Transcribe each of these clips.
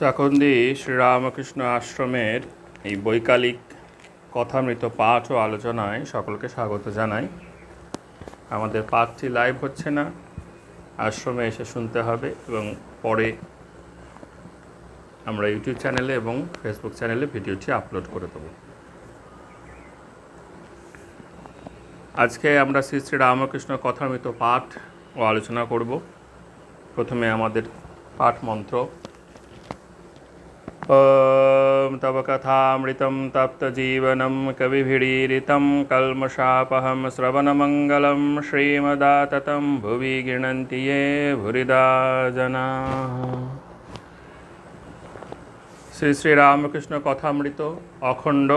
চাকন্দি শ্রীরামকৃষ্ণ আশ্রমের এই বৈকালিক কথামৃত পাঠ ও আলোচনায় সকলকে স্বাগত জানাই। আমাদের পাঠটি লাইভ হচ্ছে না, আশ্রমে এসে শুনতে হবে এবং পরে আমরা ইউটিউব চ্যানেলে এবং ফেসবুক চ্যানেলে ভিডিওটি আপলোড করে দেব। আজকে আমরা শ্রী শ্রী রামকৃষ্ণ কথামৃত পাঠ ও আলোচনা করব। প্রথমে আমাদের পাঠ মন্ত্র ॐ तव कथामृतं तप्तजीवनं कविभिडीरितं कल्मषापहं श्रवणमङ्गलं श्रीमदाततं भुवि गृह्णन्ति ये भुरिदा जनाः শ্রী শ্রী রামকৃষ্ণ কথামৃত অখণ্ড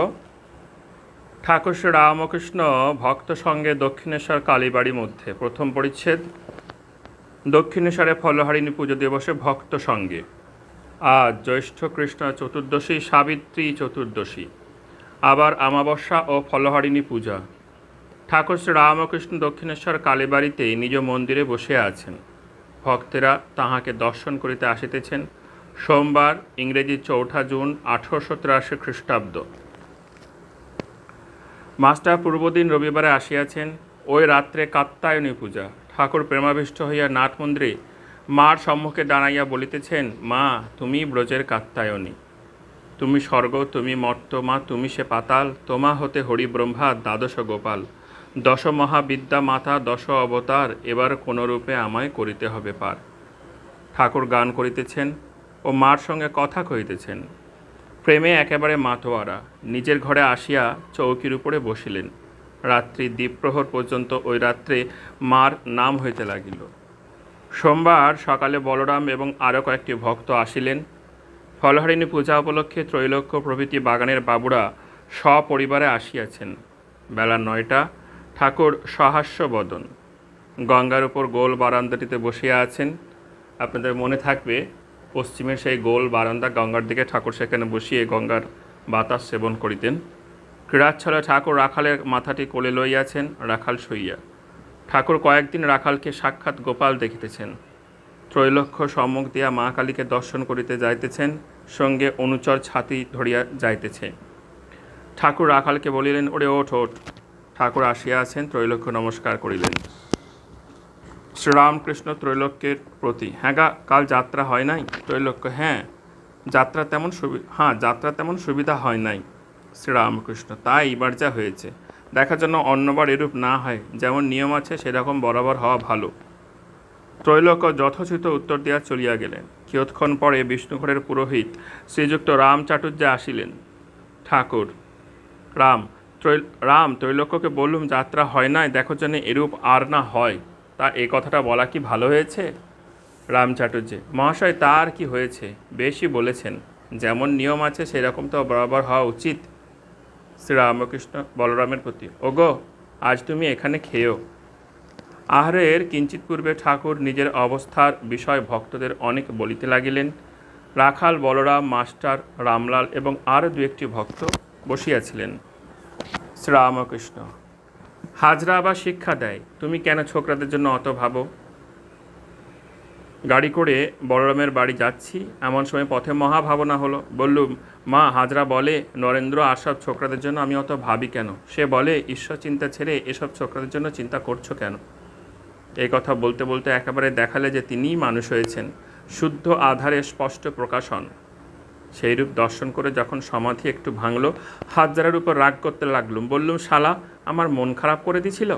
ঠাকুর শ্রী রামকৃষ্ণ ভক্ত সঙ্গে দক্ষিণেশ্বর কালীবাড়ি মধ্যে প্রথম পরিচ্ছেদ দক্ষিণেশ্বরে ফলহারিণী পুজো দিবসে ভক্ত সঙ্গে আজ জ্যৈষ্ঠ কৃষ্ণ চতুর্দশী, সাবিত্রী চতুর্দশী, আবার আমাবস্যা ও ফলহারিণী পূজা। ঠাকুর শ্রী রামকৃষ্ণ দক্ষিণেশ্বর কালীবাড়িতে নিজ মন্দিরে বসে আছেন। ভক্তেরা তাহাকে দর্শন করিতে আসিতেছেন সোমবার, ইংরেজি চৌঠা জুন, আঠারোশো তিরাশি খ্রিস্টাব্দ। মাস্টার পূর্বদিন রবিবারে আসিয়াছেন ওই রাত্রে কাত্তায়নী পূজা। ঠাকুর প্রেমাবিষ্ট হইয়া নাট মন্দিরে মার সম্মুখে দাঁড়াইয়া বলিতেছেন, মা, তুমি ব্রজের কাত্তায়নী তুমি স্বর্গ, তুমি মর্ত, মা, তুমি সে পাতাল, তোমা হতে হরি ব্রহ্মা দ্বাদশ গোপাল। দশ মহাবিদ্যা মাতা, দশ অবতার, এবার কোন রূপে আমায় করিতে হবে পার। ঠাকুর গান করিতেছেন ও মার সঙ্গে কথা কহিতেছেন। প্রেমে একেবারে মাতোয়ারা, নিজের ঘরে আসিয়া চৌকির উপরে বসিলেন। রাত্রি দ্বীপ্রহর পর্যন্ত ওই রাত্রে মার নাম হইতে লাগিল। সোমবার সকালে বলরাম এবং আরও কয়েকটি ভক্ত আসিলেন। ফলহারিণী পূজা উপলক্ষে ত্রৈলোক্য প্রভৃতি বাগানের বাবুরা সপরিবারে আসিয়াছেন। বেলা নয়টা, ঠাকুর সহাস্য বদন। গঙ্গার উপর গোল বারান্দাটিতে বসিয়া আছেন। আপনাদের মনে থাকবে, পশ্চিমের সেই গোল বারান্দা গঙ্গার দিকে ঠাকুর সেখানে বসিয়ে গঙ্গার বাতাস সেবন করিতেন। ক্রীড়াচ্ছলে ঠাকুর রাখালের মাথাটি কোলে লইয়াছেন, রাখাল শুইয়া। ঠাকুর কয়েকদিন রাখালকে সাক্ষাৎ গোপাল দেখিতেছেন। ত্রৈলক্ষ্য সম্মুখ দিয়া মা কালীকে দর্শন করিতে যাইতেছেন, সঙ্গে অনুচর ছাতি ধরিয়া যাইতেছে। ঠাকুর রাখালকে বলিলেন, ওরে ওঠ ওঠ। ঠাকুর আসিয়া আছেন, ত্রৈলক্ষ্য নমস্কার করিলেন। শ্রীরামকৃষ্ণ ত্রৈলোক্যের প্রতি হ্যাঁ গা, কাল যাত্রা হয় নাই? ত্রৈলোক্য হ্যাঁ যাত্রা তেমন সুবি হ্যাঁ যাত্রা তেমন সুবিধা হয় নাই। শ্রীরামকৃষ্ণ তাই এবার যা হয়েছে। দেখার জন্য অন্যবার এরূপ না হয়, যেমন নিয়ম আছে সেরকম বরাবর হওয়া ভালো। ত্রৈলোক্য যথোচিত উত্তর দিয়া চলিয়া গেলেন। কিয়ৎক্ষণ পরে বিষ্ণুঘরের পুরোহিত শ্রীযুক্ত রাম চাটুর্যে আসিলেন। ঠাকুর, রাম ত্রৈ রাম ত্রৈলোক্যকে বললুম, যাত্রা হয় নাই, দেখো যেন এরূপ আর না হয়। তা এই কথাটা বলা কি ভালো হয়েছে? রাম চাটুর্যে মহাশয় তা আর কি হয়েছে? বেশি বলেছেন। যেমন নিয়ম আছে সেরকম তো বরাবর হওয়া উচিত। শ্রীরামকৃষ্ণ বলরামের প্রতি। ওগো, আজ তুমি এখানে খেয়েও। আহারের কিঞ্চিত পূর্বে ঠাকুর নিজের অবস্থার বিষয় ভক্তদের অনেক বলিতে লাগিলেন। রাখাল বলরাম, মাস্টার রামলাল এবং আরও দু একটি ভক্ত বসিয়াছিলেন। শ্রীরামকৃষ্ণ, হাজরা আবার শিক্ষা দেয়। তুমি কেন ছোকরাদের জন্য অত ভাবো? গাড়ি করে বলরামের বাড়ি যাচ্ছি। এমন সময় পথে মহাভাবনা হলো। বললুম মা, হাজরা বলে, নরেন্দ্র আর সব ছোকরাদের জন্য আমি অত ভাবি কেন? সে বলে, ঈশ্বর চিন্তা ছেড়ে এসব ছোকরাদের জন্য চিন্তা করছ কেন? এই কথা বলতে বলতে একেবারে দেখালে যে তিনিই মানুষ হয়েছেন। শুদ্ধ আধারে স্পষ্ট প্রকাশন। সেইরূপ দর্শন করে যখন সমাধি একটু ভাঙল, হাজারের উপর রাগ করতে লাগলুম। বললুম, শালা, আমার মন খারাপ করে দিছিল?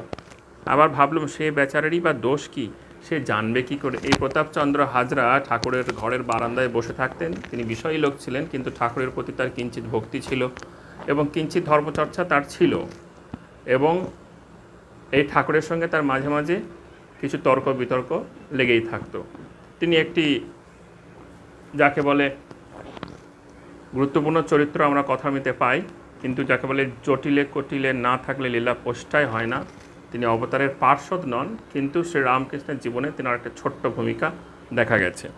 আবার ভাবলুম, সে বেচারেরই বা দোষ কি? সে জানবে কি করে। এই প্রতাপচন্দ্র হাজরা ঠাকুরের ঘরের বারান্দায় বসে থাকতেন। তিনি বিষয়ী লোক ছিলেন, কিন্তু ঠাকুরের প্রতি তার কিঞ্চিত ভক্তি ছিল এবং কিঞ্চিত ধর্মচর্চা তার ছিল এবং এই ঠাকুরের সঙ্গে তার মাঝে মাঝে কিছু তর্ক বিতর্ক লেগেই থাকতো। তিনি একটি যাকে বলে গুরুত্বপূর্ণ চরিত্র আমরা কথা মিতে পাই, কিন্তু যাকে বলে জটিলে কটিলে না থাকলে লীলা পোষ্টায় হয় না। তিনি অবতারের পার্শ্বদ নন, কিন্তু শ্রী রামকৃষ্ণের জীবনে তেনার একটা ছোট্ট ভূমিকা দেখা গেছে।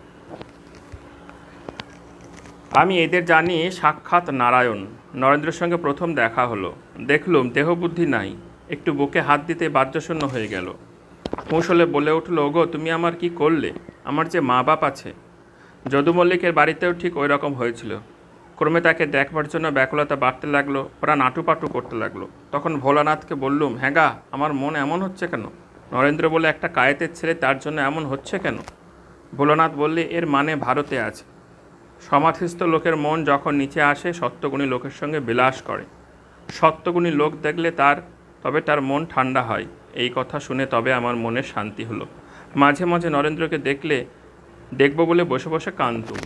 আমি এদের জানি সাক্ষাৎ নারায়ণ। নরেন্দ্রের সঙ্গে প্রথম দেখা হলো। দেখলুম দেহবুদ্ধি নাই। একটু বুকে হাত দিতে বাহ্যশূন্য হয়ে গেল। কৌশলে বলে উঠল, ওগো, তুমি আমার কি করলে? আমার যে মা বাপ আছে। যদু মল্লিকের বাড়িতেও ঠিক ওই রকম হয়েছিল। ক্রমে তাকে দেখবার জন্য ব্যাকুলতা বাড়তে লাগল প্রাণ আটুপাটু করতে লাগল। তখন ভোলানাথকে বললুম হ্যাঁগা আমার মন এমন হচ্ছে কেন? নরেন্দ্র বলে একটা কায়েতের ছেলে তার জন্য এমন হচ্ছে কেন? ভোলানাথ বললে, এর মানে ভারতে আছে। সমাধিস্থ লোকের মন যখন নিচে আসে, সত্যগুণী লোকের সঙ্গে বিলাস করে। সত্যগুণী লোক দেখলে তার, তবে তার মন ঠান্ডা হয়। এই কথা শুনে তবে আমার মনে শান্তি হলো। মাঝে মাঝে নরেন্দ্রকে দেখলে, দেখব বলে বসে বসে কানতুম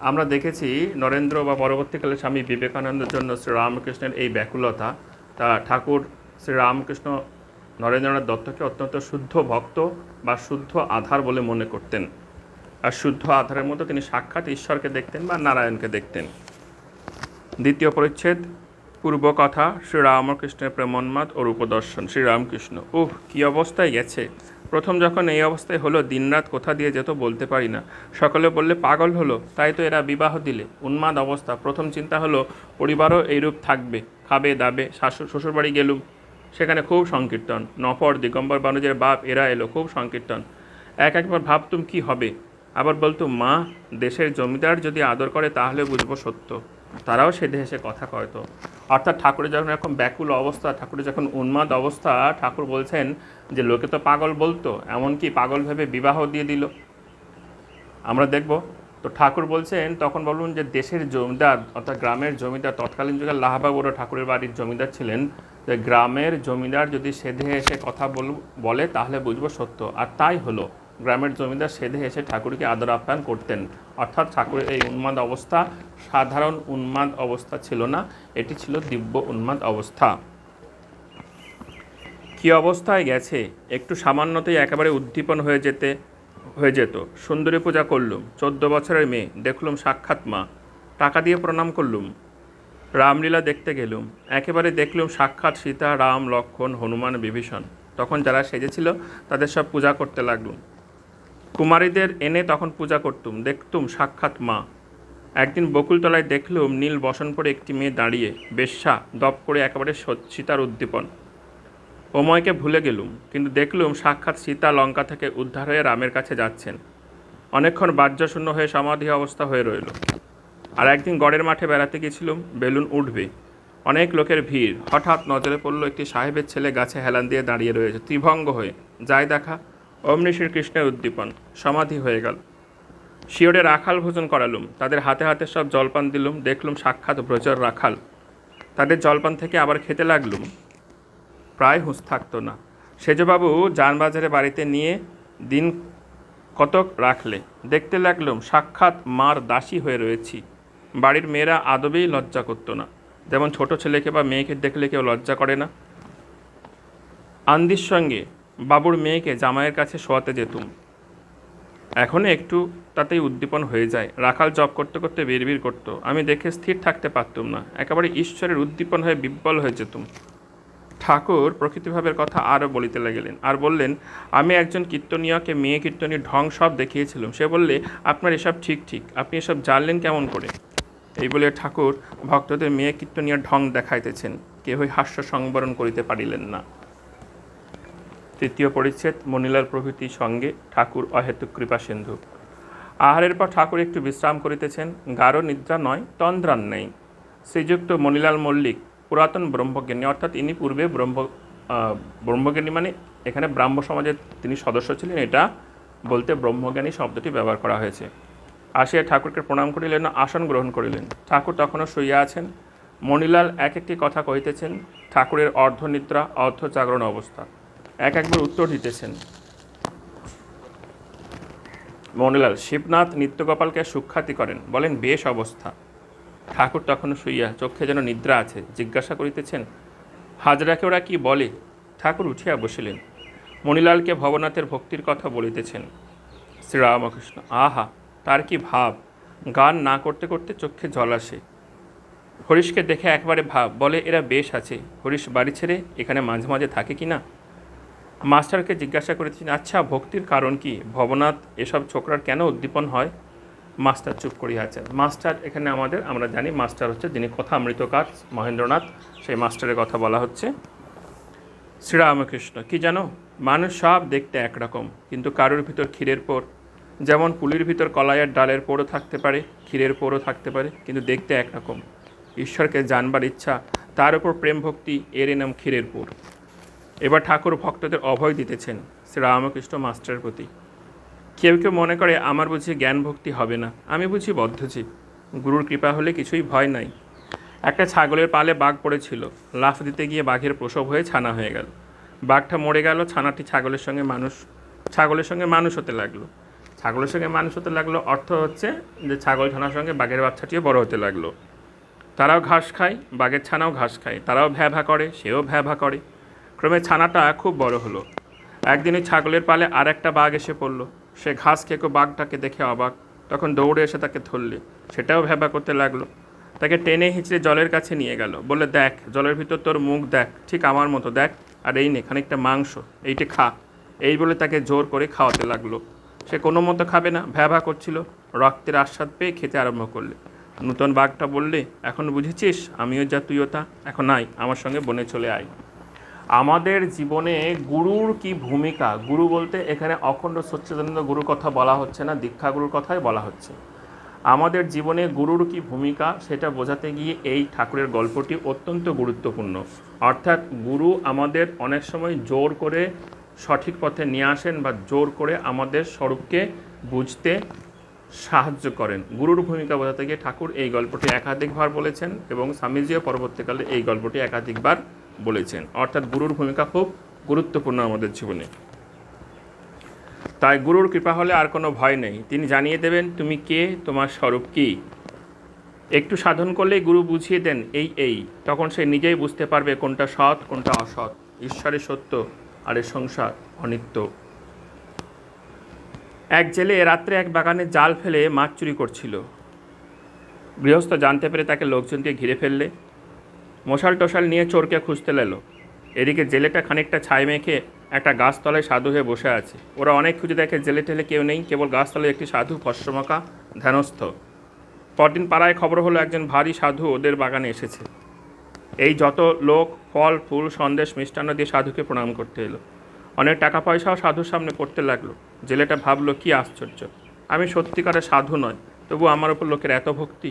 আমরা দেখেছি নরেন্দ্র বা পরবর্তীকালে স্বামী বিবেকানন্দের জন্য শ্রীরামকৃষ্ণের এই ব্যাকুলতা। তা ঠাকুর শ্রীরামকৃষ্ণ নরেন্দ্রনাথ দত্তকে অত্যন্ত শুদ্ধ ভক্ত বা শুদ্ধ আধার বলে মনে করতেন। আর শুদ্ধ আধারের মতো তিনি সাক্ষাৎ ঈশ্বরকে দেখতেন বা নারায়ণকে দেখতেন। দ্বিতীয় পরিচ্ছেদ পূর্ব কথা শ্রীরামকৃষ্ণের প্রেমন্মাদ ও রূপদর্শন, শ্রীরামকৃষ্ণ। উহ কী অবস্থায় গেছে। প্রথম যখন এই অবস্থায় হলো, দিনরাত কোথা দিয়ে যেত বলতে পারি না। সকলে বললে, পাগল হলো, তাই তো এরা বিবাহ দিলে। উন্মাদ অবস্থা। প্রথম চিন্তা হলো, পরিবারও এইরূপ থাকবে, খাবে, দাবে শাশুর শ্বশুরবাড়ি গেলুম। সেখানে খুব সংকীর্তন। নফর, দিগম্বর, বানুজের বাপ, এরা এলো, খুব সংকীর্তন। এক একবার ভাবতুম কি হবে? আবার বলতুম, মা, দেশের জমিদার যদি আদর করে, তাহলে বুঝব সত্য। তারাও সেধে এসে কথা কয়তো অর্থাৎ ঠাকুরের যখন এরকম ব্যাকুল অবস্থা, ঠাকুরের যখন উন্মাদ অবস্থা, ঠাকুর বলছেন যে, লোকে তো পাগল বলতো, এমনকি পাগল ভেবে বিবাহ দিয়ে দিল। আমরা দেখব। তো ঠাকুর বলছেন, তখন বলুন যে, দেশের জমিদার অর্থাৎ গ্রামের জমিদার, তৎকালীন যুগে লাহাবাবুরও ঠাকুরের বাড়ির জমিদার ছিলেন। যে, গ্রামের জমিদার যদি সেধে এসে কথা বল, বলে, তাহলে বুঝব সত্য। আর তাই হলো। গ্রামের জমিদার সেধে এসে ঠাকুরকে আদর আপ্যায়ন করতেন। অর্থাৎ ঠাকুরের এই উন্মাদ অবস্থা সাধারণ উন্মাদ অবস্থা ছিল না, এটি ছিল দিব্য উন্মাদ অবস্থা। কী অবস্থায় গেছে? একটু সামান্যতেই একেবারে উদ্দীপন হয়ে যেতে, হয়ে যেত। সুন্দরী পূজা করলুম, চোদ্দ বছরের মেয়ে, দেখলুম সাক্ষাৎ মা। টাকা দিয়ে প্রণাম করলুম। রামলীলা দেখতে গেলুম। একেবারে দেখলুম সাক্ষাৎ সীতা, রাম লক্ষ্মণ হনুমান, বিভীষণ। তখন যারা সেজেছিল, তাদের সব পূজা করতে লাগলুম। কুমারীদের এনে তখন পূজা করতুম, দেখতুম সাক্ষাৎ মা। একদিন বকুলতলায় দেখলুম নীল বসন পরে একটি মেয়ে দাঁড়িয়ে, বেশ্যা দপ করে একেবারে সীতার উদ্দীপন। ওময়কে ভুলে গেলুম, কিন্তু দেখলুম সাক্ষাৎ সীতা লঙ্কা থেকে উদ্ধার হয়ে রামের কাছে যাচ্ছেন। অনেকক্ষণ বাহ্যশূন্য হয়ে সমাধি অবস্থা হয়ে রইল। আর একদিন গড়ের মাঠে বেড়াতে গেছিলুম, বেলুন উঠবে। অনেক লোকের ভিড়, হঠাৎ নজরে পড়ল একটি সাহেবের ছেলে গাছে হেলান দিয়ে দাঁড়িয়ে রয়েছে, ত্রিভঙ্গ হয়ে। যায় দেখা অমনি শ্রীকৃষ্ণের উদ্দীপন, সমাধি হয়ে গেল। শিওরে রাখাল ভোজন করালুম, তাদের হাতে হাতে সব জলপান দিলুম, দেখলুম সাক্ষাৎ ব্রজর রাখাল। তাদের জলপান থেকে আবার খেতে লাগলুম। প্রায় হুঁশ থাকতো না। সেজবাবু যানবাজারে বাড়িতে নিয়ে দিন কতক রাখলে, দেখতে লাগলুম সাক্ষাৎ মার দাসী হয়ে রয়েছি। বাড়ির মেয়েরা আদবেই লজ্জা করতো না। যেমন ছোট ছেলেকে বা মেয়েকে দেখলে কেউ লজ্জা করে না। আন্দির সঙ্গে বাবুর মেয়েকে জামাইয়ের কাছে শোয়াতে যেতুম। এখনও একটু তাতেই উদ্দীপন হয়ে যায়। রাখাল জব করতে করতে বিড়বিড় করতো। আমি দেখে স্থির থাকতে পারতুম না। একেবারে ঈশ্বরের উদ্দীপন হয়ে বিব্বল হয়ে যেতুম। ঠাকুর প্রকৃতিভাবের কথা আরও বলিতে লাগিলেন। আর বললেন, আমি একজন কীর্তনীয়কে মেয়ে কীর্তনীয় ঢং সব দেখিয়েছিলাম। সে বললে, আপনার এসব ঠিক ঠিক। আপনি এসব জানলেন কেমন করে এই বলে ঠাকুর ভক্তদের মেয়ে কীর্তনীয় ঢং দেখাইতেছেন। কেহই হাস্য সংবরণ করিতে পারিলেন না। তৃতীয় পরিচ্ছেদ মনিলাল প্রভৃতির সঙ্গে ঠাকুর অহেতুক কৃপা সিন্ধু। আহারের পর ঠাকুর একটু বিশ্রাম করিতেছেন, গাঢ় নিদ্রা নয়, তন্দ্রান নেই। শ্রীযুক্ত মনিলাল মল্লিক, পুরাতন ব্রহ্মজ্ঞানী, অর্থাৎ ইনি পূর্বে ব্রহ্ম ব্রহ্মজ্ঞানী মানে এখানে ব্রাহ্ম সমাজের তিনি সদস্য ছিলেন, এটা বলতে ব্রহ্মজ্ঞানী শব্দটি ব্যবহার করা হয়েছে। আসিয়া ঠাকুরকে প্রণাম করিলেন আসন গ্রহণ করিলেন। ঠাকুর তখনও শুইয়া আছেন। মণিলাল এক একটি কথা কহিতেছেন, ঠাকুরের অর্ধনিদ্রা অর্ধ জাগরণ অবস্থা। এক একবার উত্তর দিতেছেন। মণিলাল শিবনাথ নিত্যগোপালকে সুখ্যাতি করেন। বলেন, বেশ অবস্থা। ঠাকুর তখনও শুইয়া চক্ষে যেন নিদ্রা আছে। জিজ্ঞাসা করিতেছেন হাজরাকে ওরা কি বলে? ঠাকুর উঠিয়া বসিলেন। মণিলালকে ভবনাথের ভক্তির কথা বলিতেছেন। শ্রীরামকৃষ্ণ, আহা, তার কি ভাব? গান না করতে করতে চোখে জল আসে। হরিশকে দেখে একবারে ভাব, বলে, এরা বেশ আছে। হরিশ বাড়ি ছেড়ে এখানে মাঝে মাঝে থাকে কি না? মাস্টারকে জিজ্ঞাসা করেছেন আচ্ছা ভক্তির কারণ কি? ভবনাথ এসব ছোকরার কেন উদ্দীপন হয়? মাস্টার চুপ করিয়া আছেন মাস্টার, এখানে আমাদের, আমরা জানি মাস্টার হচ্ছে যিনি কথা অমৃতকার, মহেন্দ্রনাথ। সেই মাস্টারের কথা বলা হচ্ছে। শ্রীরামকৃষ্ণ, কি জানো? মানুষ সব দেখতে একরকম, কিন্তু কারোর ভিতর ক্ষীরের পর? যেমন পুলির ভিতর কলাইয়ের ডালের পোড়ো থাকতে পারে, ক্ষীরের পোড়ো থাকতে পারে, কিন্তু দেখতে একরকম। ঈশ্বরকে জানবার ইচ্ছা, তার উপর প্রেম ভক্তি এর নাম ক্ষীরের পোড় এবার ঠাকুর ভক্তদের অভয় দিতেছেন শ্রীরামকৃষ্ণ মাস্টারের প্রতি। কেউ কেউ মনে করে, আমার বুঝি জ্ঞান ভক্তি হবে না। আমি বুঝি বদ্ধজীব। গুরুর কৃপা হলে কিছুই ভয় নাই। একটা ছাগলের পালে বাঘ পড়েছিল। লাফ দিতে গিয়ে বাঘের প্রসব হয়ে ছানা হয়ে গেল। বাঘটা মরে গেল, ছানাটি ছাগলের সঙ্গে মানুষ, ছাগলের সঙ্গে মানুষ হতে লাগল। ছাগলের সঙ্গে মানুষ হতে লাগল অর্থ হচ্ছে যে ছাগল ছানার সঙ্গে বাঘের বাচ্চাটিও বড় হতে লাগল। তারাও ঘাস খায়, বাঘের ছানাও ঘাস খায়। তারাও ভ্যা ভ্যা করে, সেও ভ্যা ভ্যা করে। ক্রমে ছানাটা খুব বড় হলো। একদিন ওই ছাগলের পালে আর একটা বাঘ এসে পড়ল। সে ঘাস খেকো বাঘটাকে দেখে অবাক। তখন দৌড়ে এসে তাকে ধরলে। সেটাও ভ্যাবা করতে লাগল। তাকে টেনে হিঁচড়ে জলের কাছে নিয়ে গেল। বলে দেখ, জলের ভিতর তোর মুখ দেখ। ঠিক আমার মতো, দেখ। আর এই নে, খানিকটা মাংস। এইটে খা। এই বলে তাকে জোর করে খাওয়াতে লাগল। সে কোনো মতো খাবে না ভ্যাভা করছিল। রক্তের আস্বাদ পেয়ে খেতে আরম্ভ করলে। নূতন বাঘটা বললে, এখন বুঝেছিস? আমিও যা তুইও তা এখন আয়, আমার সঙ্গে বনে চলে আয়। আমাদের জীবনে গুরুর কি ভূমিকা? গুরু বলতে এখানে অখণ্ড সচ্চিদানন্দ গুরুর কথা বলা হচ্ছে না, দীক্ষা গুরুর কথাই বলা হচ্ছে। আমাদের জীবনে গুরুর কি ভূমিকা সেটা বোঝাতে গিয়ে এই ঠাকুরের গল্পটি অত্যন্ত গুরুত্বপূর্ণ। অর্থাৎ গুরু আমাদের অনেক সময় জোর করে সঠিক পথে নিয়ে আসেন বা জোর করে আমাদের স্বরূপকে বুঝতে সাহায্য করেন। গুরুর ভূমিকা বোঝাতে গিয়ে ঠাকুর এই গল্পটি একাধিকবার বলেছেন এবং স্বামীজিও পরবর্তীকালে এই গল্পটি একাধিকবার বলেছেন। অর্থাৎ গুরুর ভূমিকা খুব গুরুত্বপূর্ণ আমাদের জীবনে। তাই গুরুর কৃপা হলে আর কোনো ভয় নেই। তিনি জানিয়ে দেবেন, তুমি কে? তোমার স্বরূপ কী? একটু সাধন করলেই গুরু বুঝিয়ে দেন, এই এই। তখন সে নিজেই বুঝতে পারবে কোনটা সৎ, কোনটা অসৎ। ঈশ্বরের সত্য, আর এর সংসার অনিত্য। এক জেলে রাত্রে এক বাগানে জাল ফেলে মাছ চুরি করছিল। গৃহস্থ জানতে পেরে তাকে লোকজনকে ঘিরে ফেললে। মশাল টশাল নিয়ে চোরকে খুঁজতে এলো এদিকে জেলেটা খানিকটা ছাই মেখে একটা গাছতলায় সাধু হয়ে বসে আছে। ওরা অনেক খুঁজে দেখে জেলে টেলে কেউ নেই, কেবল গাছতলায় একটি সাধু ফস্যমাকা ধ্যানস্থ। পরদিন পাড়ায় খবর হলো একজন ভারী সাধু ওদের বাগানে এসেছে। এই যত লোক, ফল, ফুল, সন্দেশ, মিষ্টান্ন দিয়ে সাধুকে প্রণাম করতে এলো। অনেক টাকা পয়সাও সাধুর সামনে পড়তে লাগল। জেলেটা ভাবলো, কি আশ্চর্য! আমি সত্যিকারের সাধু নয়, তবু আমার ওপর লোকের এত ভক্তি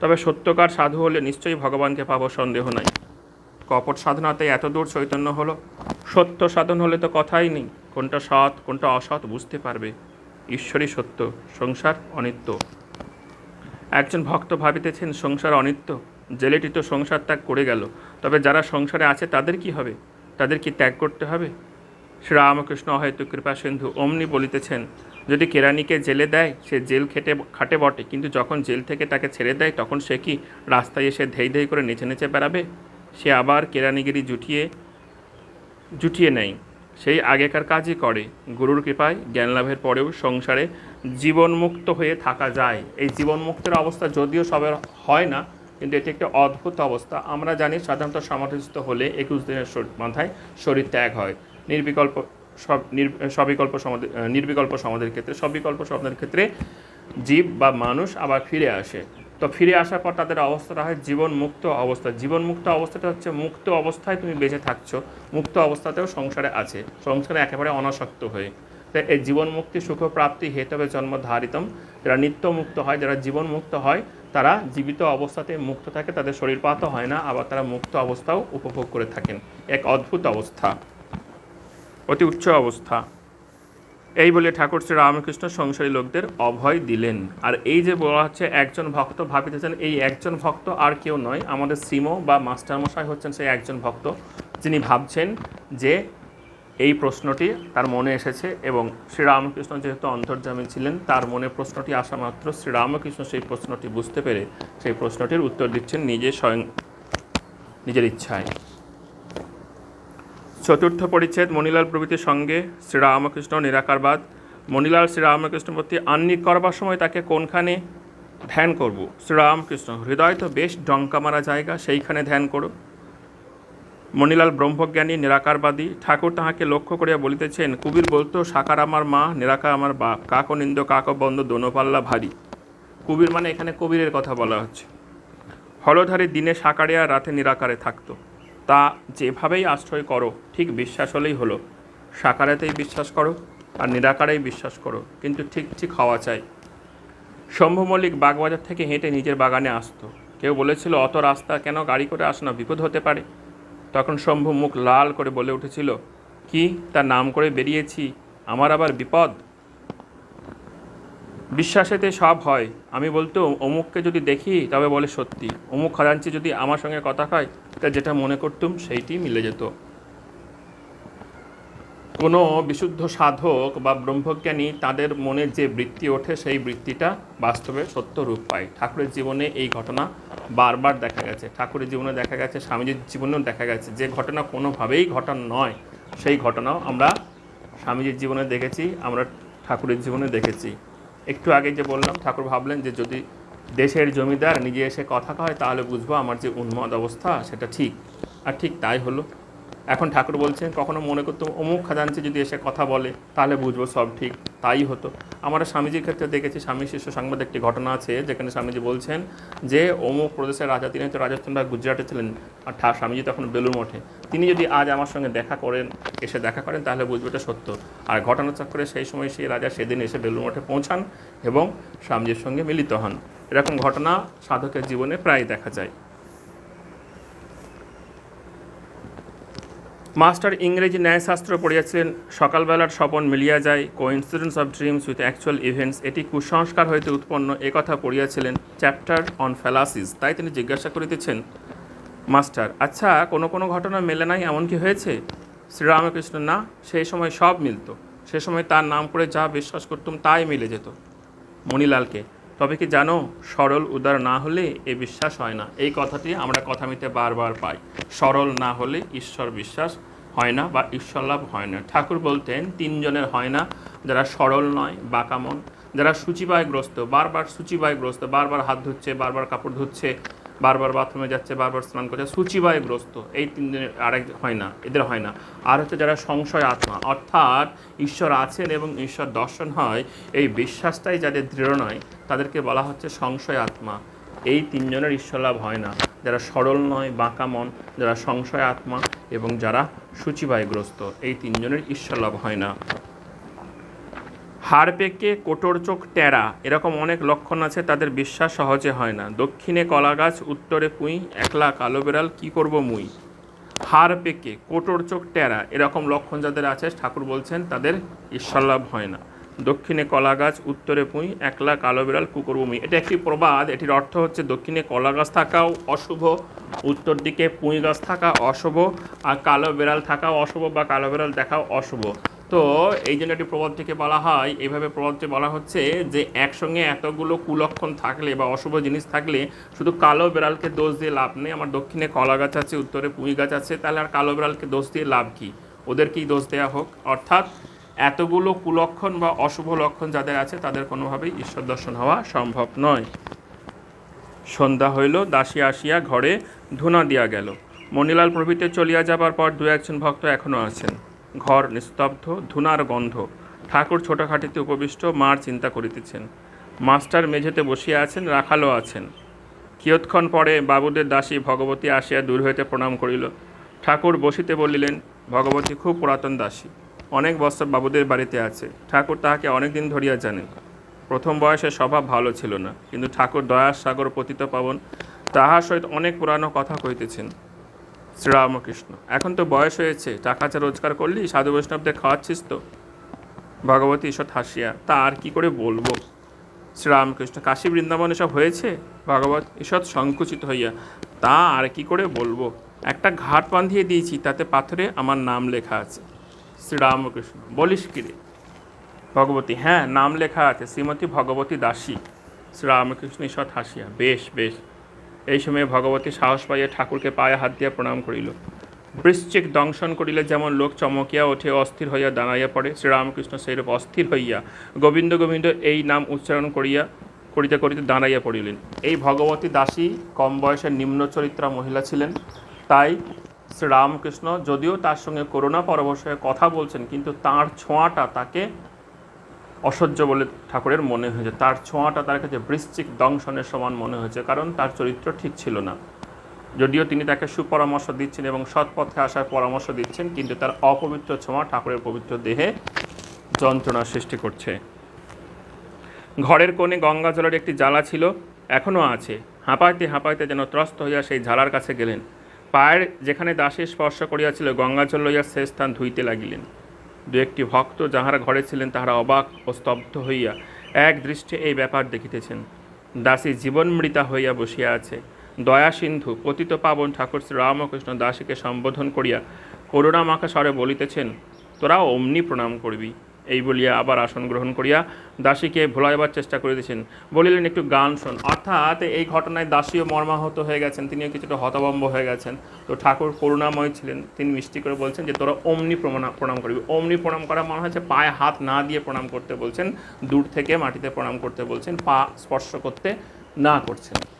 তবে সত্যকার সাধু হলে নিশ্চয়ই ভগবানকে পাবো সন্দেহ নাই। কপট সাধনাতে এত দূর চৈতন্য হলো? সত্য সাধন হলে তো কথাই নেই। কোনটা সৎ, কোনটা অসৎ বুঝতে পারবে। ঈশ্বরই সত্য, সংসার অনিত্য। একজন ভক্ত ভাবিতেছেন, সংসার অনিত্য। জেলেটি তো সংসার ত্যাগ করে গেল। তবে যারা সংসারে আছে, তাদের কি হবে? তাদের কি ত্যাগ করতে হবে? শ্রীরামকৃষ্ণ হয়তো কৃপা সিন্ধু অমনি বলিতেছেন যদি কেরানিকে জেলে দেয়, সে জেল খেটে খাটে বটে। কিন্তু যখন জেল থেকে তাকে ছেড়ে দেয়, তখন সে কি রাস্তায় এসে ধেই ধেই করে নেচে নেচে বেড়াবে? সে আবার কেরানিগিরি জুটিয়ে জুটিয়ে নেয়। সেই আগেকার কাজই করে। গুরুর কৃপায় জ্ঞান লাভের পরেও সংসারে জীবনমুক্ত হয়ে থাকা যায়। এই জীবনমুক্তের অবস্থা যদিও সবের হয় না, কিন্তু এটি একটি অদ্ভুত অবস্থা। আমরা জানি সাধারণত সমাধিস্থ হলে একুশ দিনের মাথায় শরীর ত্যাগ হয়। নির্বিকল্প সব সবিকল্প সমাধি নির্বিকল্প সমাধির ক্ষেত্রে সবিকল্প সমাধির ক্ষেত্রে জীব বা মানুষ আবার ফিরে আসে। তো ফিরে আসার পর তাদের অবস্থাটা হয় জীবন মুক্ত অবস্থা। জীবন মুক্ত অবস্থাটা হচ্ছে মুক্ত অবস্থায় তুমি বেঁচে থাকছো। মুক্ত অবস্থাতেও সংসারে আছে। সংসারে একেবারে অনাসক্ত হয়ে। তাই এই জীবন মুক্তি সুখ প্রাপ্তি হেতবে জন্ম ধারিতম যারা নিত্য মুক্ত হয়, যারা জীবন মুক্ত হয়, তারা জীবিত অবস্থাতে মুক্ত থাকে, তাদের শরীর পাত হয় না, আবার তারা মুক্ত অবস্থাও উপভোগ করে থাকেন। এক অদ্ভুত অবস্থা। অতি উচ্চ অবস্থা। এই বলে ঠাকুর শ্রী রামকৃষ্ণ সংসারী লোকদের অভয় দিলেন। আর এই যে বলা হচ্ছে, একজন ভক্ত ভাবিতেছেন, এই একজন ভক্ত আর কেউ নয়, আমাদের শ্রীম বা মাস্টারমশাই হচ্ছেন সেই একজন ভক্ত, যিনি ভাবছেন যে এই প্রশ্নটি তার মনে এসেছে এবং শ্রীরামকৃষ্ণ যেহেতু অন্তর্যামী ছিলেন, তার মনে প্রশ্নটি আসা মাত্র শ্রীরামকৃষ্ণ সেই প্রশ্নটি বুঝতে পেরে সেই প্রশ্নটির উত্তর দিচ্ছেন নিজে স্বয়ং নিজের ইচ্ছায়। চতুর্থ পরিচ্ছেদ মণিলাল প্রভৃতির সঙ্গে শ্রীরামকৃষ্ণ নিরাকারবাদ। মণিলাল শ্রীরামকৃষ্ণ প্রতি আহ্নিক করবার সময় তাকে কোনখানে? ধ্যান করব। শ্রীরামকৃষ্ণ, হৃদয় তো বেশ ডঙ্কা মারা জায়গা, সেইখানে ধ্যান করো। মণিলাল ব্রহ্মজ্ঞানী, নিরাকারবাদী, ঠাকুর তাহাকে লক্ষ্য করিয়া বলিতেছেন, কুবির বলতো, সাকার আমার মা, নিরাকার আমার বাপ, কাক নিন্দ, কাক বন্ধ দোনোপাল্লা ভারী। কুবির মানে এখানে কবিরের কথা বলা হচ্ছে। হলধারী দিনে সাকারে আর রাতে নিরাকারে থাকতো। তা যেভাবেই আশ্রয় করো, ঠিক বিশ্বাস হলেই হলো। সাকারেতেই বিশ্বাস করো আর নিরাকারেই বিশ্বাস করো, কিন্তু ঠিক ঠিক হওয়া চাই। শম্ভু মল্লিক বাগবাজার থেকে হেঁটে নিজের বাগানে আসতো। কেউ বলেছিল, অত রাস্তা কেন গাড়ি করে আসো না, বিপদ হতে পারে। তখন শম্ভু মুখ লাল করে বলে উঠেছিল, কি, তার নাম করে বেরিয়েছি? আমার আবার বিপদ? বিশ্বাসেতে সব হয়। আমি বলতো, অমুককে যদি দেখি, তবে বলে সত্যি। অমুক খাজাঞ্চি যদি আমার সঙ্গে কথা কয় তা যেটা মনে করতুম, সেইটি মিলে যেত। কোনো বিশুদ্ধ সাধক বা ব্রহ্মজ্ঞানী তাদের মনে যে বৃত্তি ওঠে, সেই বৃত্তিটা বাস্তবে সত্য রূপ পায়। ঠাকুরের জীবনে এই ঘটনা বারবার দেখা গেছে। ঠাকুরের জীবনে দেখা গেছে, স্বামীজির জীবনেও দেখা গেছে। যে ঘটনা কোনোভাবেই ঘটনা নয়, সেই ঘটনাও আমরা স্বামীজির জীবনে দেখেছি, আমরা ঠাকুরের জীবনে দেখেছি। একটু আগে যে বললাম, ঠাকুর ভাবলেন যে যদি দেশের জমিদার নিজে এসে কথা কয়, তাহলে বুঝব আমার যে উন্মাদ অবস্থা, সেটা ঠিক। আর ঠিক তাই হলো। এখন ঠাকুর বলছেন কখনো মনে করতো অমুক খাজাঞ্চি যদি এসে কথা বলে, তাহলে বুঝব সব ঠিক। তাই হতো। আমরা স্বামীজির ক্ষেত্রে দেখেছি স্বামী শিষ্য সংবাদ একটি ঘটনা আছে, যেখানে স্বামীজি বলছেন যে, অমুক প্রদেশের রাজা, তিনি তো রাজস্থান বা গুজরাটে ছিলেন। আর ঠা, স্বামীজি তখন বেলুর মঠে। তিনি যদি আজ আমার সঙ্গে দেখা করেন, এসে দেখা করেন, তাহলে বুঝব এটা সত্য। আর ঘটনা চক্রে সেই সময় সেই রাজা সেদিন এসে বেলুর মঠে পৌঁছান এবং স্বামীজির সঙ্গে মিলিত হন। এরকম ঘটনা সাধকের জীবনে প্রায় দেখা যায়। মাস্টার ইংরেজি ন্যায়শাস্ত্র পড়িয়াছিলেন। সকালবেলার স্বপন মিলিয়া যায়। Coincidence of dreams with actual events এটি কুসংস্কার হইতে উৎপন্ন একথা পড়িয়াছিলেন চ্যাপ্টার অন ফ্যালাসিস তাই তিনি জিজ্ঞাসা করিতেছেন, মাস্টার আচ্ছা কোনো কোনো ঘটনা মেলে নাই এমন কি হয়েছে? শ্রীরামকৃষ্ণ, না, সেই সময় সব মিলতো। সে সময় তার নাম করে যা বিশ্বাস করতুম তাই মিলে যেত। মণিলালকে তবে কি জানো, সরল উদার না হলে এ বিশ্বাস হয় না। এই কথাটি আমরা কথামিতে বারবার পাই। সরল না হলে ঈশ্বর বিশ্বাস হয় না বা ঈশ্বর লাভ হয় না। ঠাকুর বলতেন, তিনজনের হয় না, যারা সরল নয় বাকামন যারা সূচিবায়গ্রস্ত বারবার সূচিবায়গ্রস্ত বারবার হাত ধুচ্ছে, বারবার কাপড় ধুচ্ছে বারবার বাথরুমে যাচ্ছে, বারবার স্নান করছে সূচিবায়গ্রস্ত এই তিনজনের আরেক হয় না, এদের হয় না। আর হচ্ছে যারা সংশয় আত্মা, অর্থাৎ ঈশ্বর আছেন এবং ঈশ্বর দর্শন হয়, এই বিশ্বাসটাই যাদের দৃঢ় নয়, তাদেরকে বলা হচ্ছে সংশয় আত্মা। এই তিনজনের ঈশ্বর লাভ হয় না। যারা সরল নয়, বাঁকা মন, যারা সংশয় আত্মা এবং যারা সূচিবায়গ্রস্ত এই তিনজনের ঈশ্বর লাভ হয় না। হাড় পেকে কোটর চোখ টেরা, এরকম অনেক লক্ষণ আছে, তাদের বিশ্বাস সহজে হয় না। দক্ষিণে কলা গাছ, উত্তরে পুঁই, একলা কালো বেড়াল, কী করব মুই? হাড় পেকে কোটর চোখ টেরা, এরকম লক্ষণ যাদের আছে, ঠাকুর বলছেন, তাদের ঈশ্বর লাভ হয় না। দক্ষিণে কলা গাছ, উত্তরে পুঁই, একলা কালো বিড়াল কুকুর মুই? এটা একটি প্রবাদ, এটির অর্থ হচ্ছে দক্ষিণে কলা গাছ থাকাও অশুভ, উত্তর দিকে পুঁই গাছ থাকা অশুভ, আর কালো বিড়াল থাকাও অশুভ বা কালো বিড়াল দেখাও অশুভ। তো এই জন্য একটি প্রবাদটিকে বলা হয় এইভাবে প্রবাদটি বলা হচ্ছে যে একসঙ্গে এতগুলো কুলক্ষণ থাকলে বা অশুভ জিনিস থাকলে শুধু কালো বেড়ালকে দোষ দিয়ে লাভ নেই। আমার দক্ষিণে কলা গাছ আছে, উত্তরে পুঁই গাছ আছে, তাহলে আর কালো বেড়ালকে দোষ দিয়ে লাভ কী? ওদেরকেই দোষ দেওয়া হোক। অর্থাৎ এতগুলো কুলক্ষণ বা অশুভ লক্ষণ যাদের আছে, তাদের কোনোভাবেই ঈশ্বর দর্শন হওয়া সম্ভব নয়। সন্ধ্যা হইল, দাসী আসিয়া ঘরে ধুনা দিয়া গেল। মণিলাল প্রভৃতি চলিয়া যাবার পর দু একজন ভক্ত এখনও আছেন। ঘর নিস্তব্ধ, ধুনার গন্ধ। ঠাকুর ছোটখাটিতে উপবিষ্ট, মার চিন্তা করিতেছেন। মাস্টার মেঝেতে বসিয়া আছেন, রাখালও আছেন। কিয়ৎক্ষণ পরে বাবুদের দাসী ভগবতী আসিয়া দূর হইতে প্রণাম করিল। ঠাকুর বসিতে বলিলেন, ভগবতী খুব পুরাতন দাসী। অনেক বছর বাবুদের বাড়িতে আছে। ঠাকুর তাহাকে অনেক দিন ধরিয়া জানেন। প্রথম বয়সে স্বভাব ভালো ছিল না, কিন্তু ঠাকুর দয়ার সাগর পতিত পাবন তাহার সহিত অনেক পুরানো কথা কইতেছেন শ্রীরামকৃষ্ণ। এখন তো বয়স হয়েছে, টাকা চা রোজগার করলি, সাধু বৈষ্ণবদের খাওয়াচ্ছিস তো? ভগবতী ঈষৎ হাসিয়া, তা আর কি করে বলব? শ্রীরামকৃষ্ণ, কাশী বৃন্দাবন এসব হয়েছে? ভগবত ঈশ্বর সংকুচিত হইয়া, তা আর কি করে বলব? একটা ঘাট বাঁধিয়ে দিয়েছি, তাতে পাথরে আমার নাম লেখা আছে। শ্রীরামকৃষ্ণ, বলিস কি রে? ভগবতী হ্যাঁ নাম লেখা আছে, শ্রীমতী ভগবতী দাসী। শ্রীরামকৃষ্ণ ঈশ্বর হাসিয়া, বেশ বেশ। এই সময়ে ভগবতী সাহস পাইয়া ঠাকুরকে পায়ে হাত দিয়া প্রণাম করিল। বৃশ্চিক দংশন করিলে যেমন লোক চমকিয়া ওঠে, অস্থির হইয়া দাঁড়াইয়া পড়ে। শ্রীরামকৃষ্ণ সেইরূপ অস্থির হইয়া গোবিন্দ গোবিন্দ এই নাম উচ্চারণ করিয়া, করিতে করিতে দাঁড়াইয়া পড়িলেন। এই ভগবতী দাসী কম বয়সের নিম্ন চরিত্রা মহিলা ছিলেন। তাই শ্রীরামকৃষ্ণ যদিও তার সঙ্গে করোনা পরবশ কথা বলছেন, কিন্তু তার ছোঁয়াটা তাকে অসহ্য বলে ঠাকুরের মনে হয়েছে। তার ছোঁয়াটা, তার কাছে বৃশ্চিক দংশনের সমান মনে হয়েছে, কারণ তার চরিত্র ঠিক ছিল না। যদিও তিনি তাকে সুপরামর্শ দিচ্ছেন এবং সৎ পথে আসার পরামর্শ দিচ্ছেন, কিন্তু তার অপবিত্র ছোঁয়া ঠাকুরের পবিত্র দেহে যন্ত্রণা সৃষ্টি করছে। ঘরের কোণে গঙ্গা জলের একটি জ্বালা ছিল, এখনও আছে। হাঁপাইতে হাঁপাইতে যেন ত্রস্ত হইয়া সেই ঝালার কাছে গেলেন। পায়ের যেখানে দাসী স্পর্শ করিয়াছিল, গঙ্গা জল লইয়া সে স্থান ধুইতে লাগিলেন। দু একটি ভক্ত যাহারা ঘরে ছিলেন তাহারা অবাক ও স্তব্ধ হইয়া এক দৃষ্টি এই ব্যাপার দেখিতেছেন। দাসী জীবনমৃতা হইয়া বসিয়া আছে। দয়া সিন্ধু, পতিত পাবন ঠাকুর শ্রী রামকৃষ্ণ দাসীকে সম্বোধন করিয়া করুণামাখা স্বরে বলিতেছেন তোরা অমনি প্রণাম করবি। এই বলিয়া আবার আসন গ্রহণ করিয়া দাসীকে ভোলাইবার চেষ্টা করিতেছেন। বলিলেন, একটু গান শোন। অর্থাৎ এই ঘটনায় দাসীও মর্মাহত হয়ে গেছেন, তিনিও কিছুটা হতভম্ব হয়ে গেছেন। তো ঠাকুর করুণাময় ছিলেন। তিনি মিষ্টি করে বলছেন যে, তোরা অমনি প্রণাম প্রণাম করবি। অমনি প্রণাম করা মনে হচ্ছে পায়ে হাত না দিয়ে প্রণাম করতে বলছেন, দূর থেকে মাটিতে প্রণাম করতে বলছেন, পা স্পর্শ করতে না করছেন।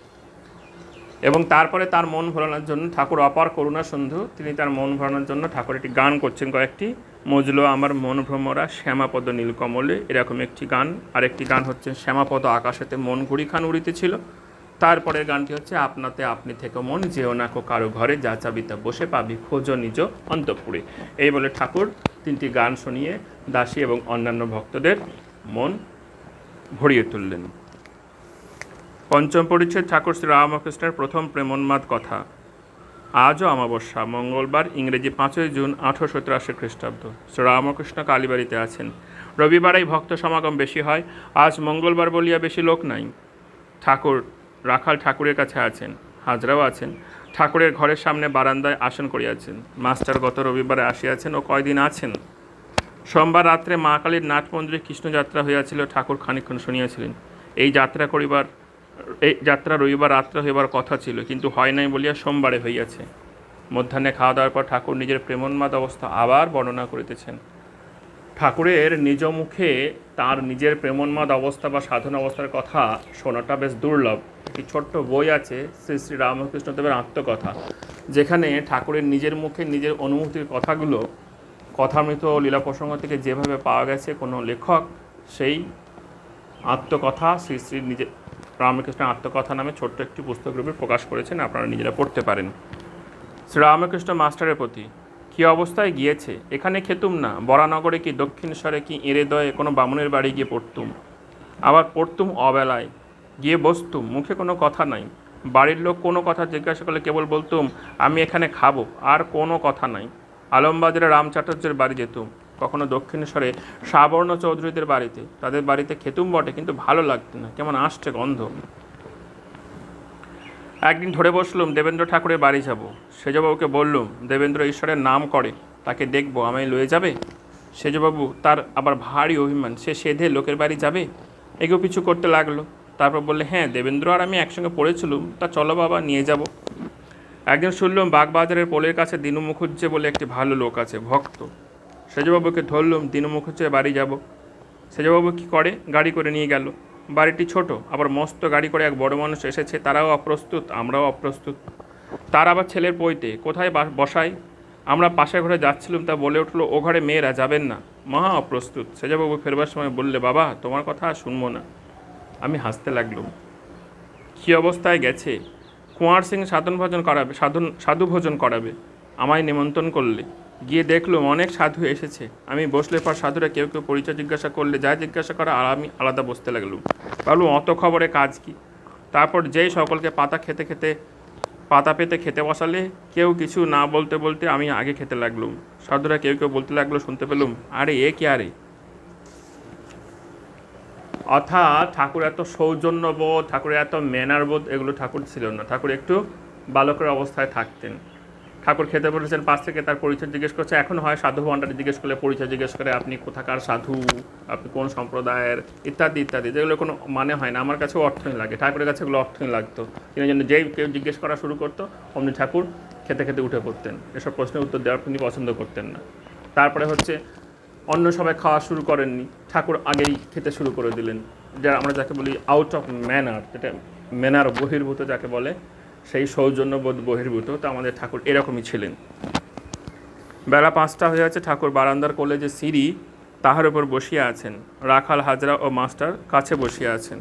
এবং তারপরে তার মন ভরানোর জন্য ঠাকুর অপার করুণা সন্ধু, তিনি তার মন ভরানোর জন্য ঠাকুর একটি গান করছেন কয়েকটি। মজলো আমার মন ভ্রমরা, শ্যামাপদ নীলকমলে, এরকম একটি গান। আরেকটি গান হচ্ছে শ্যামাপদ আকাশেতে মন ঘুড়ি খান উড়িতেছিল। তারপরের গানটি হচ্ছে আপনাতে আপনি থেকে মন, যেও না কো কারও ঘরে, যা চাবিতা বসে পাবি, খোঁজো নিজ অন্তঃপুরে। এই বলে ঠাকুর তিনটি গান শুনিয়ে, দাসী এবং অন্যান্য ভক্তদের মন ভরিয়ে তুললেন। পঞ্চম পরিচ্ছেদ, ঠাকুর শ্রী রামকৃষ্ণের প্রথম প্রেমোন্মাদ কথা। আজও অমাবস্যা, মঙ্গলবার, ইংরেজি পাঁচই জুন, আঠারোশো তিরাশি খ্রিস্টাব্দ। শ্রী রামকৃষ্ণ কালীবাড়িতে আছেন। রবিবার এই ভক্ত সমাগম বেশি হয়, আজ মঙ্গলবার বলিয়া বেশি লোক নাই। ঠাকুর রাখাল ঠাকুরের কাছে আছেন, হাজরাও আছেন। ঠাকুরের ঘরের সামনে বারান্দায় আসন করিয়াছেন। মাস্টার গত রবিবারে আসিয়াছেন ও কয়দিন আছেন? সোমবার রাত্রে মা কালীর নাটমন্দিরে কৃষ্ণযাত্রা হইয়াছিল, ঠাকুর খানিক্ষণ শুনিয়াছিলেন। এই যাত্রা করিবার এই যাত্রা রবিবার, রাত্রে হইবার কথা ছিল, কিন্তু হয় নাই বলিয়া সোমবারে হইয়াছে। মধ্যাহ্নে খাওয়া দাওয়ার পর ঠাকুর নিজের প্রেমোন্মাদ অবস্থা আবার বর্ণনা করিতেছেন। ঠাকুরের নিজ মুখে তার নিজের প্রেমোন্মাদ অবস্থা বা সাধন অবস্থার কথা শোনাটা বেশ দুর্লভ। একটি ছোট্ট বই আছে, শ্রী শ্রী রামকৃষ্ণদেবের আত্মকথা, যেখানে ঠাকুরের নিজের মুখে নিজের অনুভূতির কথাগুলো, কথামৃত লীলা প্রসঙ্গ থেকে যেভাবে পাওয়া গেছে কোনো লেখক, সেই আত্মকথা শ্রী শ্রী নিজে রামকৃষ্ণের আত্মকথা নামে ছোট্ট একটি পুস্তক রূপে প্রকাশ করেছেন, আপনারা নিজেরা পড়তে পারেন। শ্রী রামকৃষ্ণ মাস্টারের প্রতি, কী অবস্থায় গিয়েছে? এখানে খেতুম না। বরানগরে কি, দক্ষিণেশ্বরে কি, এরেদয়ে কোনো বামুনের বাড়ি গিয়ে পড়তুম? আবার পড়তুম অবেলায়। গিয়ে বসতুম। মুখে কোনো কথা নাই। বাড়ির লোক কোনো কথা জিজ্ঞাসা করলে কেবল বলতুম, আমি এখানে খাব। আর কোনো কথা নাই। আলমবাজারে রাম চাটুর্যের বাড়ি যেতুম। কখনো দক্ষিণেশ্বরে সাবর্ণ চৌধুরীদের বাড়িতে। তাদের বাড়িতে খেতুম বটে, কিন্তু ভালো লাগতো না। কেমন আসছে গন্ধ। একদিন ধরে বসলুম, দেবেন্দ্র ঠাকুরের বাড়ি যাব। সেজবাবুকে বললুম, দেবেন্দ্র ঈশ্বরের নাম করে, তাকে দেখব, আমায় লয়ে যাবে? সেজবাবু, তার আবার ভারী অভিমান, সে সেধে লোকের বাড়ি যাবে? এগো পিছু করতে লাগল। তারপর বললে হ্যাঁ দেবেন্দ্র আর আমি একসঙ্গে পড়েছিলুম, তা চলো বাবা, নিয়ে যাব। একদিন শুনলুম, বাগবাজারের পোলের কাছে দিনু মুখুজ্জে বলে একটি ভালো লোক আছে, ভক্ত। সেজবাবুকে ধরলুম, দিনমুখ মুখুজ্জের বাড়ি যাব। সেজবাবু কী করে? গাড়ি করে নিয়ে গেল। বাড়িটি ছোট, আবার মস্ত গাড়ি করে এক বড় মানুষ এসেছে। তারাও অপ্রস্তুত, আমরাও অপ্রস্তুত। তার আবার ছেলের পইতে কোথায় বসাই? আমরা পাশের ঘরে যাচ্ছিলাম, তা বলে উঠল, ও ঘরে মেয়েরা যাবেন না। মহা অপ্রস্তুত। সেজাবাবু ফেরবার সময় বললে, বাবা, তোমার কথা শুনব না। আমি হাসতে লাগলুম। কী অবস্থায় গেছে? কুঁয়ার সিং সাধন ভোজন করাবে, সাধন, সাধু ভোজন করাবে। আমায় নিমন্ত্রণ করলে। গিয়ে দেখলুম অনেক সাধু এসেছে। আমি বসলে পর সাধুরা কেউ কেউ পরিচয় জিজ্ঞাসা করলে, যা জিজ্ঞাসা করা আর আমি আলাদা বসতে লাগলুম। ভাবলুম অত খবরে কাজ কি? তারপর যেই সকলকে পাতা খেতে খেতে, পাতা পেতে খেতে বসালে, কেউ কিছু না বলতে বলতে আমি আগে খেতে লাগলুম। সাধুরা কেউ কেউ বলতে লাগল, শুনতে পেলুম, আরে এ কি আরে? অর্থাৎ ঠাকুর এত সৌজন্যবোধ, ঠাকুরের এত ম্যানার বোধ এগুলো ঠাকুর ছিল না। ঠাকুর একটু বালকের অবস্থায় থাকতেন। ঠাকুর খেতে বলেছেন, পাশ থেকে তার পরিচয় জিজ্ঞেস করছে, এখন হয় সাধু ভাণ্ডারে জিজ্ঞেস করলে পরিচয় জিজ্ঞেস করে আপনি কোথাকার সাধু, আপনি কোন সম্প্রদায়ের, ইত্যাদি ইত্যাদি, যেগুলো কোনো মানে হয় না, আমার কাছেও অর্থহীন লাগে, ঠাকুরের কাছে এগুলো অর্থহীন লাগতো। তিনি জন্য যেই কেউ জিজ্ঞেস করা শুরু করতো, অমনি ঠাকুর খেতে খেতে উঠে পড়তেন। এসব প্রশ্নের উত্তর দেওয়ার তিনি পছন্দ করতেন না। তারপরে হচ্ছে, অন্য সবাই খাওয়া শুরু করেননি, ঠাকুর আগেই খেতে শুরু করে দিলেন। যা আমরা যাকে বলি আউট অফ ম্যানার যেটা ম্যানার বহির্ভূত যাকে বলে সেই সৌজন্যবোধ বহির্ভূত, তো আমাদের ঠাকুর এরকমই ছিলেন। বেলা পাঁচটা হয়ে আছে, ঠাকুর বারান্দার কোলে যে সিঁড়ি, তাহার উপর বসিয়া আছেন। রাখাল, হাজরা ও মাস্টার কাছে বসিয়া আছেন।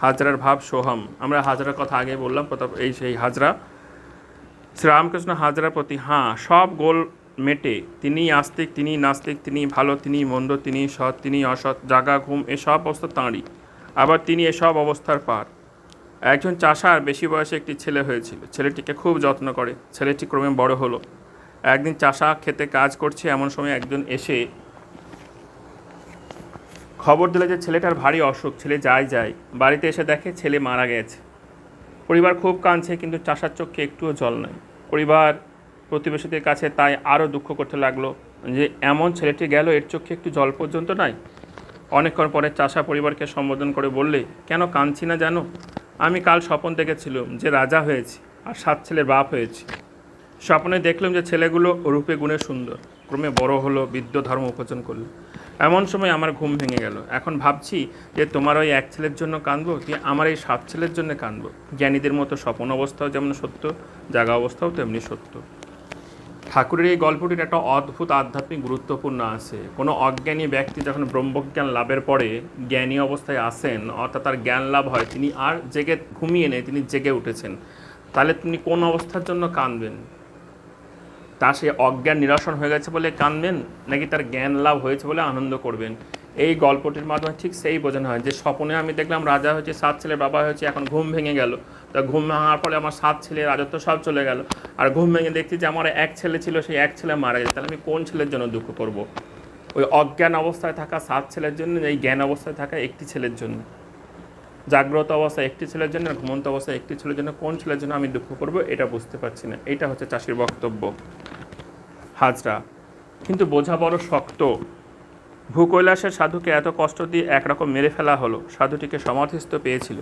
হাজরার ভাব সোহম। আমরা হাজরার কথা আগে বললাম, প্রতাপ, এই সেই হাজরা। শ্রীরামকৃষ্ণ হাজরার প্রতি, হাঁ, সব গোল মেটে, তিনিই আস্তিক, তিনিই নাস্তিক তিনি ভালো তিনি মন্দ তিনি সৎ তিনি অসৎ, জাগা, ঘুম, এসব অবস্থা তাঁরই। আবার তিনি এসব অবস্থার পার। একজন চাষার বেশি বয়সে একটি ছেলে হয়েছিল। ছেলেটিকে খুব যত্ন করে। ছেলেটি ক্রমে বড় হলো। একদিন চাষা খেতে কাজ করছে, এমন সময় একজন এসে খবর দিলে যে ছেলেটার ভারী অসুখ। ছেলে যায় যায়। বাড়িতে এসে দেখে ছেলে মারা গেছে। পরিবার খুব কাঁদছে, কিন্তু চাষার চোখে একটুও জল নাই। পরিবার প্রতিবেশীদের কাছে তাই আরও দুঃখ করতে লাগল যে, এমন ছেলেটি গেল, এর চোখে একটু জল পর্যন্ত নাই? অনেকক্ষণ পরে চাষা পরিবারকে সম্বোধন করে বললে, কেন কাঁদছি না জানো? আমি কাল স্বপন দেখেছিলাম যে রাজা হয়েছি, আর সাত ছেলের বাপ হয়েছি। স্বপ্নে দেখলাম যে ছেলেগুলো রূপে গুণে সুন্দর, ক্রমে বড় হলো বিদ্য ধর্ম উপার্জন করল। এমন সময় আমার ঘুম ভেঙে গেল। এখন ভাবছি যে তোমার ওই এক ছেলের জন্য কাঁদবো কি আমার এই সাত ছেলের জন্য কাঁদবো? জ্ঞানীদের মতো স্বপন অবস্থাও যেমন সত্য, জাগা অবস্থাও তেমনি সত্য। ঠাকুরের এই গল্পটির একটা অদ্ভুত আধ্যাত্মিক গুরুত্বপূর্ণ আছে। কোনো অজ্ঞানী ব্যক্তি যখন ব্রহ্মজ্ঞান লাভের পরে জ্ঞানী অবস্থায় আসেন, অর্থাৎ তার জ্ঞান লাভ হয়, তিনি আর জেগে ঘুমিয়ে নেই, তিনি জেগে উঠেছেন। তাহলে তিনি কোন অবস্থার জন্য কাঁদবেন? তার সে অজ্ঞান নিরসন হয়ে গেছে বলে কাঁদবেন, নাকি তার জ্ঞান লাভ হয়েছে বলে আনন্দ করবেন? এই গল্পটির মাধ্যমে ঠিক সেই বোঝানো হয় যে স্বপ্নে আমি দেখলাম রাজা হয়েছে, সাত ছেলে বাবা হয়েছে, এখন ঘুম ভেঙে গেল। তা ঘুম ভাঙার ফলে আমার সাত ছেলে রাজত্ব সব চলে গেল। আর ঘুম ভেঙে দেখছি যে আমার এক ছেলে ছিল, সেই এক ছেলে মারা গেছে। তাহলে আমি কোন ছেলের জন্য দুঃখ করব? ওই অজ্ঞান অবস্থায় থাকা সাত ছেলের জন্য এই জ্ঞান অবস্থায় থাকা একটি ছেলের জন্য? জাগ্রত অবস্থায় একটি ছেলের জন্য ঘুমন্ত অবস্থায় একটি ছেলের জন্য কোন ছেলের জন্য আমি দুঃখ করব এটা বুঝতে পারছি না। এটা হচ্ছে চাষির বক্তব্য। হাজরা, কিন্তু বোঝা বড় শক্ত। ভূকৈলাসের সাধুকে এত কষ্ট দিয়ে একরকম মেরে ফেলা হলো, সাধুটিকে সমাধিস্থ পেয়েছিল।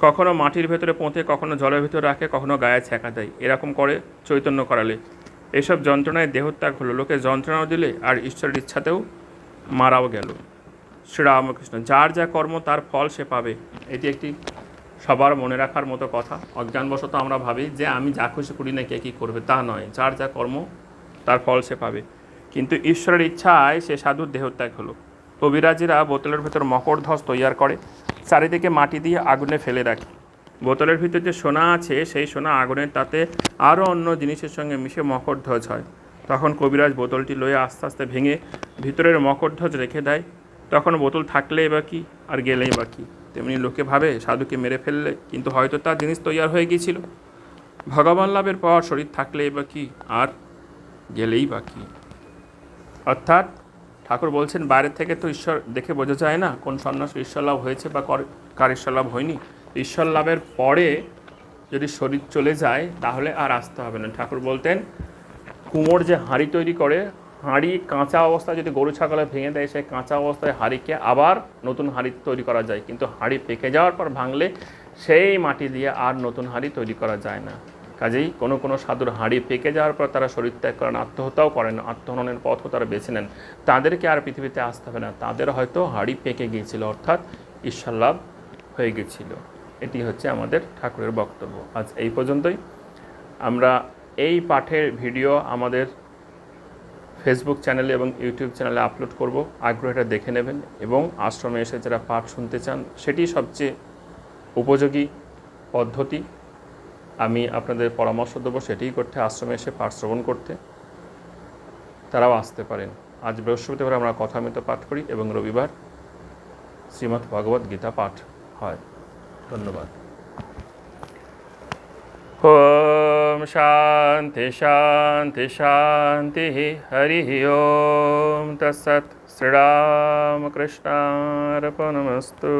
কখনো মাটির ভেতরে পোঁতে, কখনো জলের ভেতরে রাখে, কখনো গায়ে ছ্যাঁকা দেয়। এরকম করে চৈতন্য করালে। এসব যন্ত্রণায় দেহত্যাগ হলো, লোকে যন্ত্রণাও দিলে আর ঈশ্বরের ইচ্ছাতেও মারাও গেল। শ্রীরামকৃষ্ণ, যার যা কর্ম, তার ফল সে পাবে। এটি একটি সবার মনে রাখার মতো কথা। অজ্ঞানবশত আমরা ভাবি যে আমি যা খুশি করি না, কে কী করবে? তা নয়। যার যা কর্ম, তার ফল সে পাবে। কিন্তু ঈশ্বরের ইচ্ছায় সে সাধুর দেহত্যাগ হলো। কবিরাজিরা বোতলের ভেতর মকর মকরধ্বজ তৈয়ার করে, চারিদিকে মাটি দিয়ে আগুনে ফেলে রাখে। বোতলের ভিতর যে সোনা আছে, সেই সোনা আগুনের তাতে আরও অন্য জিনিসের সঙ্গে মিশে মকরধ্বজ হয়। তখন কবিরাজ বোতলটি লয়ে আস্তে আস্তে ভেঙে ভিতরের মকরধ্বজ রেখে দেয়। তখন বোতল থাকলেই বা কি আর গেলেই বা কি? তেমনি লোকে ভাবে, সাধুকে মেরে ফেললে কিন্তু হয়তো তার জিনিস তৈয়ার হয়ে গিয়েছিল। ভগবান লাভের পর শরীর থাকলেই বা কি আর গেলেই বা বাকি অর্থাৎ ঠাকুর বলছেন, বাইরে থেকে তো ঈশ্বর দেখে বোঝা যায় না কোন সন্ন্যাস ঈশ্বর লাভ হয়েছে বা কর- ঈশ্বর লাভ হয়নি। ঈশ্বর লাভের পরে যদি শরীর চলে যায়, তাহলে আর আসতে হবে না। ঠাকুর বলতেন, কুমোর যে হাঁড়ি তৈরি করে, হাঁড়ি কাঁচা অবস্থায় যদি গরু ছাগলে ভেঙে দেয়, সেই কাঁচা অবস্থায় হাঁড়িকে আবার নতুন হাঁড়ি তৈরি করা যায়। কিন্তু হাঁড়ি পেকে যাওয়ার পর ভাঙলে সেই মাটি দিয়ে আর নতুন হাঁড়ি তৈরি করা যায় না। কাজেই কোনো কোনো সাধুর হাঁড়ি পেকে যাওয়ার পর তারা শরীর ত্যাগ করেন, আত্মহত্যাও করেন, আত্মহননের পথও তারা বেছে নেন। তাদেরকে আর পৃথিবীতে আসতে হবে না। তাদের হয়তো হাঁড়ি পেকে গিয়েছিল, অর্থাৎ ঈশ্বর লাভ হয়ে গেছিল এটি হচ্ছে আমাদের ঠাকুরের বক্তব্য। আজ এই পর্যন্তই। আমরা এই পাঠের ভিডিও আমাদের ফেসবুক চ্যানেলে এবং ইউটিউব চ্যানেলে আপলোড করব। আগ্রহটা দেখে নেবেন এবং আশ্রমে এসে যারা পাঠ শুনতে চান, সেটি সবচেয়ে উপযোগী পদ্ধতি। আমি আপনাদের পরামর্শ দেবো সেটিই করতে, আশ্রমে এসে পাঠ শ্রবণ করতে। তারাও আসতে পারেন। আজ বৃহস্পতিবার আমরা কথা কথামিত পাঠ করি এবং রবিবার শ্রীমদ্ ভগবত গীতা পাঠ হয়। ধন্যবাদ। ওম শান্তি শান্তি শান্তি হরি ওম। তৎসৎ শ্রীরামকৃষ্ণার্পণমস্তু।